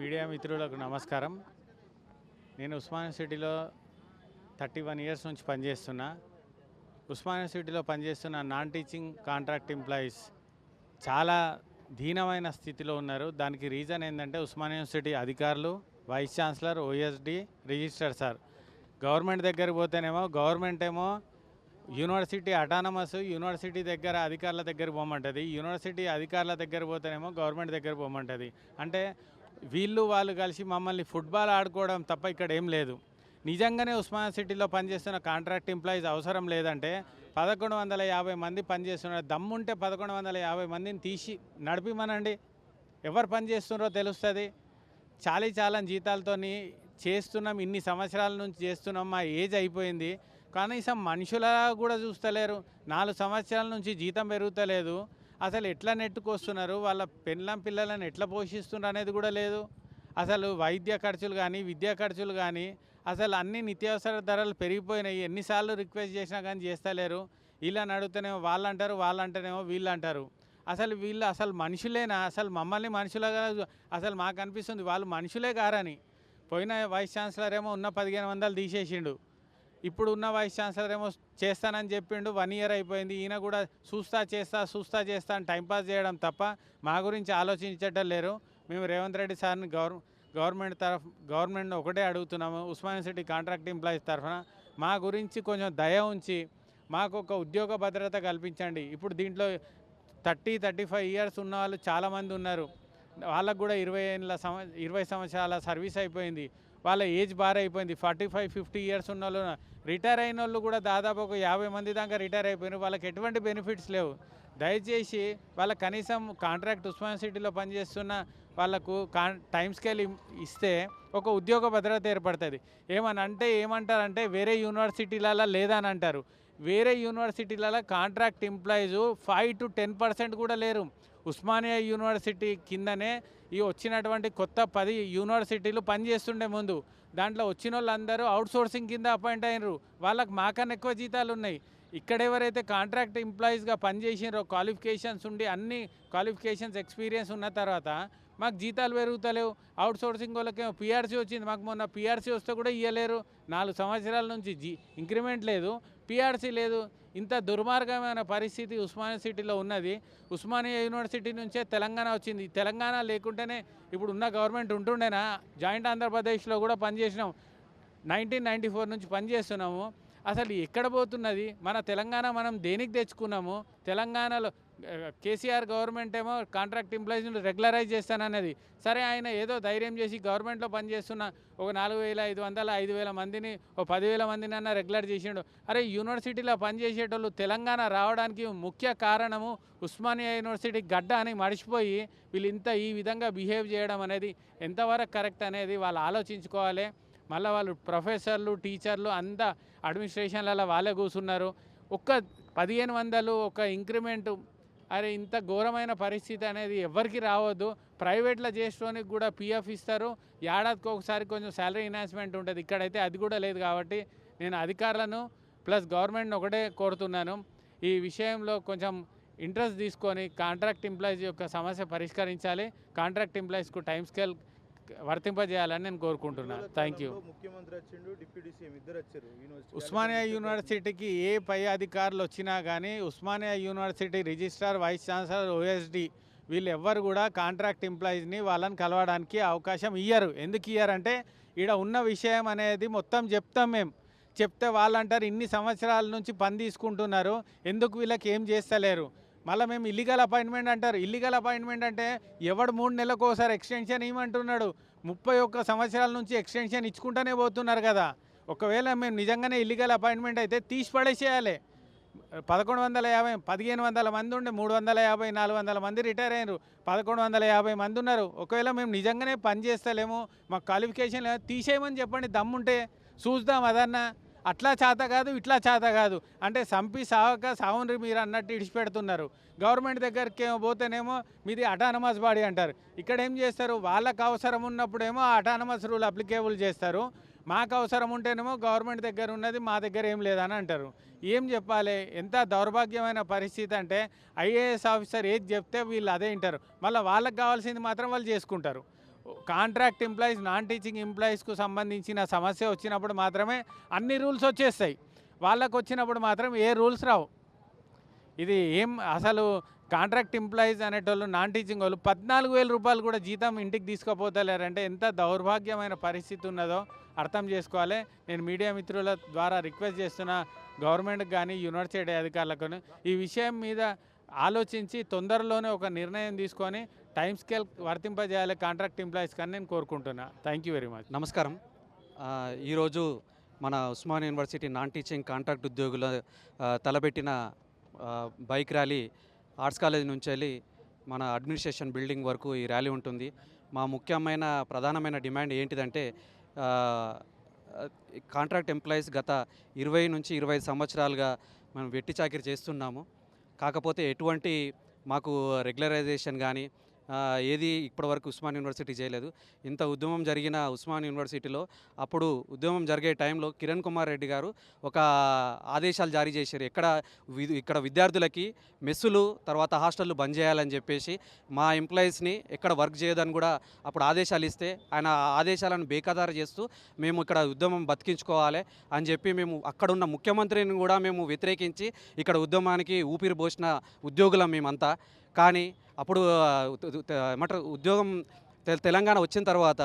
Media మిత్రులకు నమస్కారం. నేను ఉస్మానియా సిటీలో థర్టీ వన్ ఇయర్స్ నుంచి పనిచేస్తున్నా. ఉస్మానియా సిటీలో పనిచేస్తున్న నాన్ టీచింగ్ కాంట్రాక్ట్ ఎంప్లాయీస్ చాలా దీనమైన స్థితిలో ఉన్నారు. దానికి రీజన్ ఏంటంటే ఉస్మానియా సిటీ అధికారులు vice chancellor OSD register sir. Government దగ్గరికి పోతేనేమో గవర్నమెంట్ ఏమో యూనివర్సిటీ అటానమస్ యూనివర్సిటీ దగ్గర అధికారుల దగ్గర పోమంటుంది. యూనివర్సిటీ అధికారుల దగ్గర పోతేనేమో గవర్నమెంట్ దగ్గర పోమంటుంది. అంటే వీళ్ళు వాళ్ళు కలిసి మమ్మల్ని ఫుట్బాల్ ఆడుకోవడం తప్ప ఇక్కడ ఏం లేదు. నిజంగానే ఉస్మానియా సిటీలో పనిచేస్తున్న కాంట్రాక్ట్ ఎంప్లాయీస్ అవసరం లేదంటే పదకొండు వందల యాభై మంది పనిచేస్తున్నారు. దమ్ముంటే పదకొండు వందల యాభై మందిని తీసి నడిపిమనండి. ఎవరు పనిచేస్తున్నారో తెలుస్తుంది. చాలీ చాలని జీతాలతోని చేస్తున్నాం ఇన్ని సంవత్సరాల నుంచి చేస్తున్నాం మా ఏజ్ అయిపోయింది. కనీసం మనుషుల కూడా చూస్తలేరు. నాలుగు సంవత్సరాల నుంచి జీతం పెరుగుతలేదు. అసలు ఎట్లా నెట్టుకొస్తున్నారు? వాళ్ళ పెళ్ళం పిల్లలను ఎట్లా పోషిస్తున్నారు అనేది కూడా లేదు. అసలు వైద్య ఖర్చులు కానీ విద్యా ఖర్చులు కానీ అసలు అన్ని నిత్యావసర ధరలు పెరిగిపోయినాయి. ఎన్నిసార్లు రిక్వెస్ట్ చేసినా కానీ చేస్తలేరు. వీళ్ళని అడుగుతేనేమో వాళ్ళు అంటారు వాళ్ళు అంటేనేమో వీళ్ళు అంటారు అసలు వీళ్ళు అసలు మనుషులేనా? అసలు మమ్మల్ని మనుషులుగా అసలు మాకు అనిపిస్తుంది వాళ్ళు మనుషులే కారని. పోయిన వైస్ ఛాన్సలర్ ఏమో ఉన్న పదిహేను వందలు తీసేసిండు. ఇప్పుడు ఉన్న వైస్ ఛాన్సలర్ ఏమో చేస్తానని చెప్పిండు వన్ ఇయర్ అయిపోయింది ఈయన కూడా చూస్తా చేస్తా చూస్తా చేస్తా అని టైంపాస్ చేయడం తప్ప మా గురించి ఆలోచించటం లేరు. మేము రేవంత్ రెడ్డి సార్ని గవర్ గవర్నమెంట్ తరఫు గవర్నమెంట్ ఒకటే అడుగుతున్నాము ఉస్మానియా సిటీ కాంట్రాక్ట్ ఎంప్లాయీస్ తరఫున. మా గురించి కొంచెం దయ ఉంచి మాకు ఒక ఉద్యోగ భద్రత కల్పించండి. ఇప్పుడు దీంట్లో థర్టీ థర్టీ ఫైవ్ ఇయర్స్ ఉన్న వాళ్ళు చాలామంది ఉన్నారు. వాళ్ళకు కూడా ఇరవై ఏళ్ళ సంవ ఇరవై సంవత్సరాల సర్వీస్ అయిపోయింది. వాళ్ళ ఏజ్ బార్ అయిపోయింది. ఫార్టీ ఫైవ్ ఫిఫ్టీ ఇయర్స్ ఉన్న వాళ్ళు రిటైర్ అయిన వాళ్ళు కూడా దాదాపు ఒక యాభై మంది దాకా రిటైర్ అయిపోయినారు వాళ్ళకి ఎటువంటి బెనిఫిట్స్ లేవు. దయచేసి వాళ్ళ కనీసం కాంట్రాక్ట్ ఉస్మాన్ సిటీలో పనిచేస్తున్న వాళ్ళకు కాన్ టైం స్కేల్ ఇస్తే ఒక ఉద్యోగ భద్రత ఏర్పడుతుంది. ఏమని అంటే ఏమంటారంటే వేరే యూనివర్సిటీలలో లేదని అంటారు వేరే యూనివర్సిటీలలో contract employees five to ten percent కూడా లేరు. ఉస్మానియా యూనివర్సిటీ కిందనే ఈ వచ్చినటువంటి కొత్త పది యూనివర్సిటీలు పనిచేస్తుండే ముందు. దాంట్లో వచ్చిన వాళ్ళందరూ అవుట్ సోర్సింగ్ కింద అపాయింట్ అయినరు. వాళ్ళకి మాకన్నా ఎక్కువ జీతాలు ఉన్నాయి ఇక్కడ ఎవరైతే కాంట్రాక్ట్ ఎంప్లాయీస్గా పనిచేసినారో క్వాలిఫికేషన్స్ ఉండి అన్ని క్వాలిఫికేషన్స్ ఎక్స్పీరియన్స్ ఉన్న తర్వాత మాకు జీతాలు పెరుగుతలేవు. అవుట్ సోర్సింగ్ వాళ్ళకేమో పిఆర్సీ వచ్చింది. మాకు మొన్న పిఆర్సీ వస్తే కూడా ఇవ్వలేరు నాలుగు సంవత్సరాల నుంచి జీ ఇంక్రిమెంట్ లేదు. పిఆర్సీ లేదు. ఇంత దుర్మార్గమైన పరిస్థితి ఉస్మానియా సిటీలో ఉన్నది. ఉస్మానియా యూనివర్సిటీ నుంచే తెలంగాణ వచ్చింది. తెలంగాణ లేకుంటేనే ఇప్పుడు ఉన్న గవర్నమెంట్ ఉంటుండేనా? జాయింట్ ఆంధ్రప్రదేశ్లో కూడా పనిచేసినాం. నైన్టీన్ నైంటీ ఫోర్ నుంచి పనిచేస్తున్నాము. అసలు ఎక్కడ పోతున్నది? మన తెలంగాణ మనం దేనికి తెచ్చుకున్నాము? తెలంగాణలో కేసీఆర్ గవర్నమెంట్ ఏమో కాంట్రాక్ట్ ఎంప్లాయీస్ని రెగ్యులరైజ్ చేస్తానన్నది. సరే ఆయన ఏదో ధైర్యం చేసి గవర్నమెంట్లో పనిచేస్తున్న ఒక నాలుగు వేల ఐదు వందల ఐదు వేల మందిని ఒక పదివేల మందిని అన్న రెగ్యులర్ చేసిండు. అరే యూనివర్సిటీలో పనిచేసేటోళ్ళు తెలంగాణ రావడానికి ముఖ్య కారణము ఉస్మానియా యూనివర్సిటీ గడ్డ అని మడిచిపోయి వీళ్ళు ఇంత ఈ విధంగా బిహేవ్ చేయడం అనేది ఎంతవరకు కరెక్ట్ అనేది వాళ్ళు ఆలోచించుకోవాలి. మళ్ళీ వాళ్ళు ప్రొఫెసర్లు టీచర్లు అంతా అడ్మినిస్ట్రేషన్లలో వాళ్ళే కూర్చున్నారు. ఒక్క పదిహేను వందలు ఒక ఇంక్రిమెంట్ అరే ఇంత ఘోరమైన పరిస్థితి అనేది ఎవరికి రావద్దు. ప్రైవేట్లో చేసుకోనికి కూడా పిఎఫ్ ఇస్తారు. ఏడాదికి ఒకసారి కొంచెం శాలరీ ఎన్హాన్స్మెంట్ ఉంటుంది. ఇక్కడైతే అది కూడా లేదు కాబట్టి నేను అధికారులను ప్లస్ గవర్నమెంట్ని ఒకటే కోరుతున్నాను. ఈ విషయంలో కొంచెం ఇంట్రెస్ట్ తీసుకొని కాంట్రాక్ట్ ఎంప్లాయీస్ యొక్క సమస్య పరిష్కరించాలి. కాంట్రాక్ట్ ఎంప్లాయీస్కు టైం స్కేల్ వర్తింపజేయాలని నేను కోరుకుంటున్నాను థ్యాంక్ యూ ముఖ్యమంత్రి వచ్చిండు డిప్యూటీ సీఎం ఇద్దరు వచ్చారు ఉస్మానియా యూనివర్సిటీకి ఏ పై అధికారులు వచ్చినా కానీ Osmania university registrar vice chancellor OSD వీళ్ళు ఎవ్వరు కూడా కాంట్రాక్ట్ ఎంప్లాయీస్ని వాళ్ళని కలవడానికి అవకాశం ఇయ్యరు. ఎందుకు ఇయ్యరంటే ఈడ ఉన్న విషయం అనేది మొత్తం చెప్తాం మేము చెప్తే వాళ్ళు అంటారు ఇన్ని సంవత్సరాల నుంచి పని తీసుకుంటున్నారు. ఎందుకు వీళ్ళకి ఏం చేస్తలేరు? మళ్ళీ మేము ఇల్లీగల్ అపాయింట్మెంట్ అంటారు. ఇల్లీగల్ అపాయింట్మెంట్ అంటే ఎవడు మూడు నెలలకు ఒకసారి ఎక్స్టెన్షన్ ఇవ్వమంటున్నాడు ముప్పై ఒక్క సంవత్సరాల నుంచి ఎక్స్టెన్షన్ ఇచ్చుకుంటూనే పోతున్నారు కదా. ఒకవేళ మేము నిజంగానే ఇల్లీగల్ అపాయింట్మెంట్ అయితే తీసి పడేసేయాలి. పదకొండు వందల యాభై పదిహేను వందల మంది ఉండే మూడు వందల యాభై నాలుగు వందల మంది రిటైర్ అయ్యారు పదకొండు వందల యాభై మంది ఉన్నారు. ఒకవేళ మేము నిజంగానే పని చేస్తలేము మాకు క్వాలిఫికేషన్ తీసేయమని చెప్పండి. దమ్ముంటే చూద్దాం అదన్నా. అట్లా చేత కాదు ఇట్లా చేత కాదు. అంటే సంపి సావక సావుని మీరు అన్నట్టు ఇడిచిపెడుతున్నారు. గవర్నమెంట్ దగ్గరికి ఏమో పోతేనేమో మీది అటానమస్ బాడీ అంటారు. ఇక్కడ ఏం చేస్తారు? వాళ్ళకు అవసరం ఉన్నప్పుడేమో అటానమస్ రూల్ అప్లికేబుల్ చేస్తారు. మాకు అవసరం ఉంటేనేమో గవర్నమెంట్ దగ్గర ఉన్నది మా దగ్గర ఏం లేదని అంటారు. ఏం చెప్పాలి? ఎంత దౌర్భాగ్యమైన పరిస్థితి అంటే ఐఏఎస్ ఆఫీసర్ ఏది చెప్తే వీళ్ళు అదే వింటారు. మళ్ళీ వాళ్ళకి కావాల్సింది మాత్రం వాళ్ళు చేసుకుంటారు. కాంట్రాక్ట్ ఎంప్లాయీస్ నాన్ టీచింగ్ ఎంప్లాయీస్కు సంబంధించిన సమస్య వచ్చినప్పుడు మాత్రమే అన్ని రూల్స్ వచ్చేస్తాయి. వాళ్ళకు వచ్చినప్పుడు మాత్రం ఏ రూల్స్ రావు. ఇది ఏం అసలు కాంట్రాక్ట్ ఎంప్లాయీస్ అనేటోళ్ళు నాన్ టీచింగ్ వాళ్ళు పద్నాలుగు వేల రూపాయలు కూడా జీతం ఇంటికి తీసుకుపోతలేరంటే ఎంత దౌర్భాగ్యమైన పరిస్థితి ఉన్నదో అర్థం చేసుకోవాలి. నేను మీడియా మిత్రుల ద్వారా రిక్వెస్ట్ చేస్తున్న గవర్నమెంట్కి కానీ యూనివర్సిటీ అధికారులకు ఈ విషయం మీద ఆలోచించి తొందరలోనే ఒక నిర్ణయం తీసుకొని టైం స్కేల్ వర్తింపజేయాలి కాంట్రాక్ట్ ఎంప్లాయీస్ కానీ నేను కోరుకుంటున్నా. థ్యాంక్ యూ వెరీ మచ్ నమస్కారం. ఈరోజు మన Osman university non teaching contract ఉద్యోగుల తలపెట్టిన బైక్ ర్యాలీ ఆర్ట్స్ కాలేజ్ నుంచి వెళ్ళి మన అడ్మినిస్ట్రేషన్ బిల్డింగ్ వరకు ఈ ర్యాలీ ఉంటుంది. మా ముఖ్యమైన ప్రధానమైన డిమాండ్ ఏంటిదంటే కాంట్రాక్ట్ ఎంప్లాయీస్ గత ఇరవై నుంచి ఇరవై ఐదు సంవత్సరాలుగా మనం వెట్టి చాకిరి చేస్తున్నాము. కాకపోతే ఎటువంటి మాకు రెగ్యులరైజేషన్ కానీ ఏది ఇప్పటివరకు ఉస్మాన్ యూనివర్సిటీ చేయలేదు. ఇంత ఉద్యమం జరిగిన ఉస్మాన్ యూనివర్సిటీలో అప్పుడు ఉద్యమం జరిగే టైంలో కిరణ్ కుమార్ రెడ్డి గారు ఒక ఆదేశాలు జారీ చేశారు. ఎక్కడ వి- ఇక్కడ విద్యార్థులకి మెస్సులు తర్వాత హాస్టళ్ళు బంద్ చేయాలని చెప్పేసి మా ఎంప్లాయీస్ని ఎక్కడ వర్క్ చేయదని కూడా అప్పుడు ఆదేశాలు ఇస్తే ఆయన ఆదేశాలను బేఖాదారు చేస్తూ మేము ఇక్కడ ఉద్యమం బతికించుకోవాలి అని చెప్పి మేము అక్కడున్న ముఖ్యమంత్రిని కూడా మేము వ్యతిరేకించి ఇక్కడ ఉద్యమానికి ఊపిరి పోసిన ఉద్యోగులం మేమంతా. కానీ అప్పుడు ఏమంటారు ఉద్యోగం తె- తెలంగాణ వచ్చిన తర్వాత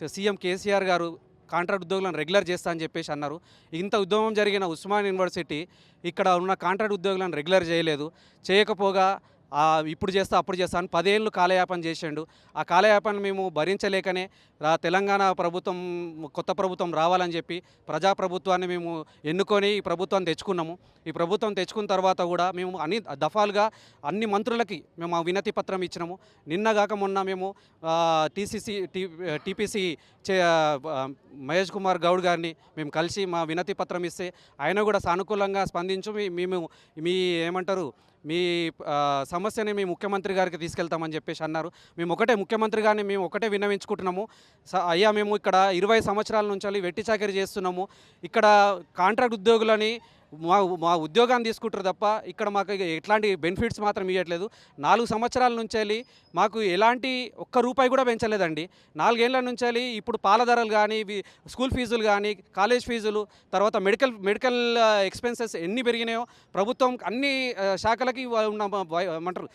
సీఎం కేసీఆర్ గారు కాంట్రాక్ట్ ఉద్యోగులను రెగ్యులర్ చేస్తా అని చెప్పేసి అన్నారు. ఇంత ఉద్యమం జరిగిన ఉస్మాన్ యూనివర్సిటీ ఇక్కడ ఉన్న కాంట్రాక్ట్ ఉద్యోగులను రెగ్యులర్ చేయలేదు. చేయకపోగా ఇప్పుడు చేస్తా అప్పుడు చేస్తా అని పదేళ్ళు కాలయాపన చేసిండు. ఆ కాలయాపన మేము భరించలేకనే రా తెలంగాణ ప్రభుత్వం కొత్త ప్రభుత్వం రావాలని చెప్పి ప్రజాప్రభుత్వాన్ని మేము ఎన్నుకొని ఈ ప్రభుత్వాన్ని తెచ్చుకున్నాము. ఈ ప్రభుత్వం తెచ్చుకున్న తర్వాత కూడా మేము అన్ని దఫాలుగా అన్ని మంత్రులకి మేము ఆ వినతి పత్రం ఇచ్చినాము. నిన్నగాక మొన్న మేము టీసీసీ టీపీసీ చే మహేష్ కుమార్ గౌడ్ గారిని మేము కలిసి మా వినతి పత్రం ఇస్తే ఆయన కూడా సానుకూలంగా స్పందించు మేము మీ ఏమంటారు మీ సమస్యని మీ ముఖ్యమంత్రి గారికి తీసుకెళ్తామని చెప్పేసి అన్నారు. మేము ఒకటే ముఖ్యమంత్రి గారిని మేము ఒకటే విన్నవించుకుంటున్నాము. అయ్యా మేము ఇక్కడ ఇరవై సంవత్సరాల నుంచి వెట్టి చాకరీ చేస్తున్నాము. ఇక్కడ కాంట్రాక్ట్ ఉద్యోగులని మా మా ఉద్యోగాన్ని తీసుకుంటారు తప్ప ఇక్కడ మాకు ఎట్లాంటి బెనిఫిట్స్ మాత్రం ఇవ్వట్లేదు. నాలుగు సంవత్సరాల నుంచి వెళ్ళి మాకు ఎలాంటి ఒక్క రూపాయి కూడా పెంచలేదండి. నాలుగేళ్ళ నుంచి వెళ్ళి ఇప్పుడు పాల ధరలు కానీ స్కూల్ ఫీజులు కానీ కాలేజ్ ఫీజులు తర్వాత మెడికల్ మెడికల్ ఎక్స్పెన్సెస్ ఎన్ని పెరిగినాయో ప్రభుత్వం అన్ని శాఖలకి ఉన్న అంటారు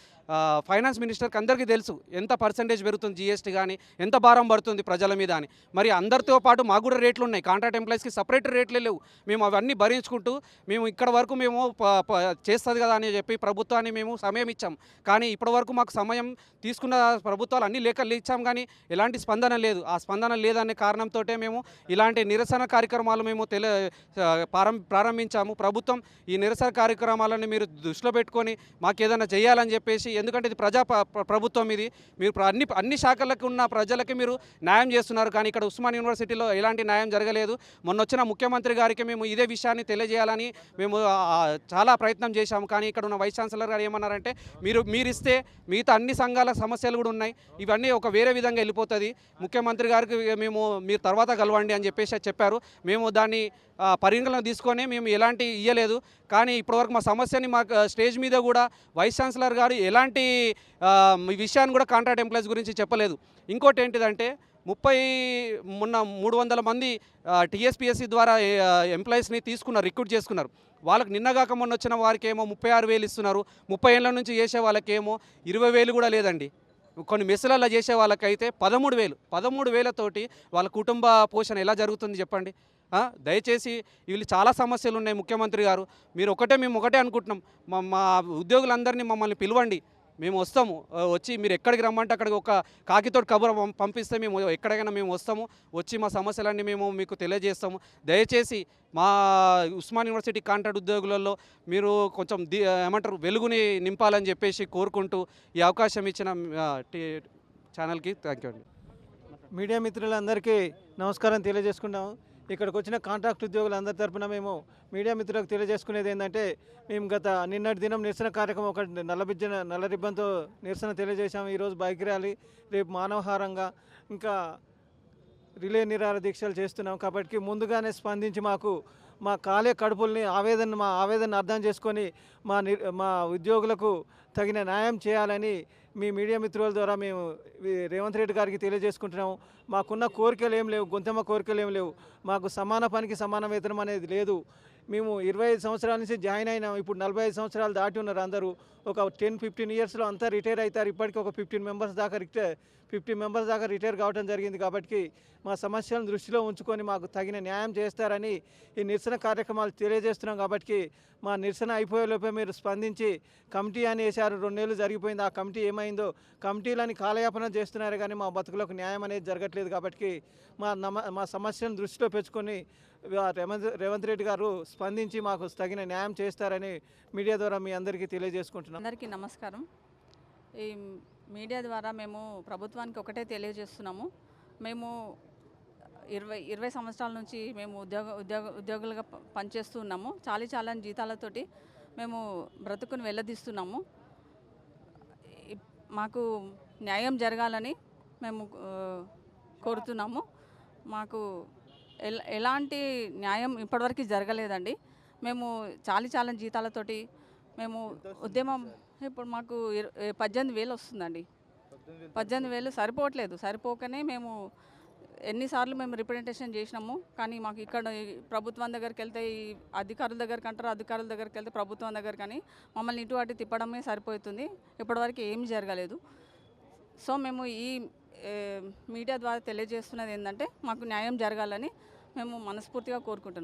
ఫైనాన్స్ మినిస్టర్కి అందరికీ తెలుసు ఎంత పర్సంటేజ్ పెరుగుతుంది జిఎస్టీ కానీ ఎంత భారం పడుతుంది ప్రజల మీద అని. మరి అందరితో పాటు మాకు కూడా రేట్లు ఉన్నాయి. కాంట్రాక్ట్ ఎంప్లాయీస్కి సపరేట్ రేట్లే లేవు. మేము అవన్నీ భరించుకుంటూ మేము ఇక్కడ వరకు మేము ప- ప- చేస్తుంది కదా అని చెప్పి ప్రభుత్వాన్ని మేము సమయం ఇచ్చాం. కానీ ఇప్పటి వరకు మాకు సమయం తీసుకున్న ప్రభుత్వాలు అన్ని లేఖలు ఇచ్చాం కానీ ఎలాంటి స్పందన లేదు. ఆ స్పందన లేదనే కారణంతో మేము ఇలాంటి నిరసన కార్యక్రమాలు మేము తెల ప్రారం- ప్రారంభించాము. ప్రభుత్వం ఈ నిరసన కార్యక్రమాలను మీరు దృష్టిలో పెట్టుకొని మాకు ఏదైనా చేయాలని చెప్పేసి ఎందుకంటే ఇది ప్రజా ప్రభుత్వం ఇది. మీరు అన్ని అన్ని శాఖలకు ఉన్న ప్రజలకి మీరు న్యాయం చేస్తున్నారు. కానీ ఇక్కడ ఉస్మాన్ యూనివర్సిటీలో ఎలాంటి న్యాయం జరగలేదు. మొన్న వచ్చిన ముఖ్యమంత్రి గారికి మేము ఇదే విషయాన్ని తెలియజేయాలని మేము చాలా ప్రయత్నం చేశాము. కానీ ఇక్కడ ఉన్న వైస్ ఛాన్సలర్ గారు ఏమన్నారంటే మీరు మీరు ఇస్తే మిగతా అన్ని సంఘాల సమస్యలు కూడా ఉన్నాయి. ఇవన్నీ ఒక వేరే విధంగా వెళ్ళిపోతుంది. ముఖ్యమంత్రి గారికి మేము మీరు తర్వాత కలవండి అని చెప్పేసి చెప్పారు. మేము దాన్ని ఆ, తీసుకొని మేము ఎలాంటి ఇయ్యలేదు. కానీ ఇప్పటివరకు మా సమస్యని మా స్టేజ్ మీద కూడా వైస్ ఛాన్సలర్ గారు ఎలాంటి విషయాన్ని కూడా కాంట్రాక్ట్ ఎంప్లాయీస్ గురించి చెప్పలేదు. ఇంకోటి ఏంటిదంటే ముప్పై మొన్న మూడు వందల మంది టీఎస్పిఎస్సి ద్వారా ఎంప్లాయీస్ని తీసుకున్నారు రిక్రూట్ చేసుకున్నారు. వాళ్ళకి నిన్నగాక మొన్న వచ్చిన వారికి ఏమో ముప్పై ఆరు వేలు ఇస్తున్నారు. ముప్పై ఏళ్ళ నుంచి చేసే వాళ్ళకేమో ఇరవై వేలు కూడా లేదండి. కొన్ని మెస్సులలో చేసే వాళ్ళకైతే పదమూడు వేలు పదమూడు వేలతోటి వాళ్ళ కుటుంబ పోషణ ఎలా జరుగుతుంది చెప్పండి? దయచేసి వీళ్ళు చాలా సమస్యలు ఉన్నాయి ముఖ్యమంత్రి గారు. మీరు ఒకటే మేము ఒకటే అనుకుంటున్నాం. మా మా ఉద్యోగులందరినీ మమ్మల్ని పిలవండి. మేము వస్తాము. వచ్చి మీరు ఎక్కడికి రమ్మంటే అక్కడికి ఒక కాకితోటి కబురు పంపిస్తే మేము ఎక్కడికైనా మేము వస్తాము. వచ్చి మా సమస్యలన్నీ మేము మీకు తెలియజేస్తాము. దయచేసి మా ఉస్మాన్ యూనివర్సిటీ కాంట్రాక్ట్ ఉద్యోగులలో మీరు కొంచెం ది ఏమంటారు వెలుగుని నింపాలని చెప్పేసి కోరుకుంటూ ఈ అవకాశం ఇచ్చిన టీ ఛానల్కి థ్యాంక్ యూ అండి. మీడియా మిత్రులందరికీ నమస్కారం తెలియజేసుకుంటాము. ఇక్కడికి వచ్చిన కాంట్రాక్ట్ ఉద్యోగులందరి తరపున మేము మీడియా మిత్రులకు తెలియజేసుకునేది ఏంటంటే మేము గత నిన్నటి దినం నిరసన కార్యక్రమం ఒక నల్ల నల్ల రిబ్బన్తో నిరసన తెలియజేశాము. ఈరోజు బైక్ ర్యాలీ రేపు మానవహారంగా ఇంకా రిలే నిరాహార దీక్షలు చేస్తున్నాం కాబట్టి ముందుగానే స్పందించి మాకు మా కాలే కడుపుల్ని ఆవేదన మా ఆవేదన అర్థం చేసుకొని మా ని మా ఉద్యోగులకు తగిన న్యాయం చేయాలని మీ మీడియా మిత్రుల ద్వారా మేము రేవంత్ రెడ్డి గారికి తెలియజేసుకుంటున్నాము. మాకున్న కోరికలు ఏం లేవు గొంతమ్మ కోరికలు ఏం లేవు. మాకు సమాన పనికి సమాన వేతనం అనేది లేదు. మేము ఇరవై ఐదు సంవత్సరాల నుంచి జాయిన్ అయినాం. ఇప్పుడు నలభై ఐదు సంవత్సరాలు దాటి ఉన్నారు అందరూ. ఒక టెన్ ఫిఫ్టీన్ ఇయర్స్లో అంతా రిటైర్ అవుతారు ఇప్పటికీ ఒక ఫిఫ్టీన్ మెంబర్స్ దాకా రిటైర్ ఫిఫ్టీన్ మెంబర్స్ దాకా రిటైర్ కావడం జరిగింది కాబట్టి మా సమస్యలను దృష్టిలో ఉంచుకొని మాకు తగిన న్యాయం చేస్తారని ఈ నిరసన కార్యక్రమాలు తెలియజేస్తున్నాం కాబట్టి మా నిరసన అయిపోయేలోపే మీరు స్పందించి కమిటీ అని వేశారు. రెండేళ్ళు జరిగిపోయింది. ఆ కమిటీ ఏమైందో కమిటీలని కాలయాపన చేస్తున్నారు కానీ మా బతుకులకు న్యాయం అనేది జరగట్లేదు కాబట్టి మా నమ మా సమస్యను దృష్టిలో పెంచుకొని రేవంత్ రేవంత్ రెడ్డి గారు స్పందించి మాకు తగిన న్యాయం చేస్తారని మీడియా ద్వారా మీ అందరికీ తెలియజేసుకుంటున్నాం. అందరికీ నమస్కారం. ఈ మీడియా ద్వారా మేము ప్రభుత్వానికి ఒకటే తెలియజేస్తున్నాము. మేము ఇరవై ఇరవై సంవత్సరాల నుంచి మేము ఉద్యోగ ఉద్యోగ ఉద్యోగులుగా పనిచేస్తున్నాము పనిచేస్తూ ఉన్నాము. చాలీ చాలని జీతాలతోటి మేము బ్రతుకుని వెళ్ళదీస్తున్నాము మాకు న్యాయం జరగాలని మేము కోరుతున్నాము. మాకు ఎలాంటి న్యాయం ఇప్పటివరకు జరగలేదండి. మేము చాలీ చాలని జీతాలతోటి మేము ఉద్యమం ఇప్పుడు మాకు పద్దెనిమిది వేలు వస్తుందండి. పద్దెనిమిది వేలు సరిపోవట్లేదు. సరిపోకనే మేము ఎన్నిసార్లు మేము రిప్రజెంటేషన్ చేసినాము. కానీ మాకు ఇక్కడ ప్రభుత్వం దగ్గరికి వెళ్తే ఈ అధికారుల దగ్గరికి అంటారు అధికారుల దగ్గరికి వెళ్తే ప్రభుత్వం దగ్గర కానీ మమ్మల్ని ఇటు అటు తిప్పడమే సరిపోతుంది. ఇప్పటివరకు ఏం జరగలేదు. సో మేము ఈ మీడియా ద్వారా తెలియజేస్తున్నది ఏంటంటే మాకు న్యాయం జరగాలని మేము మనస్ఫూర్తిగా కోరుకుంటున్నాం.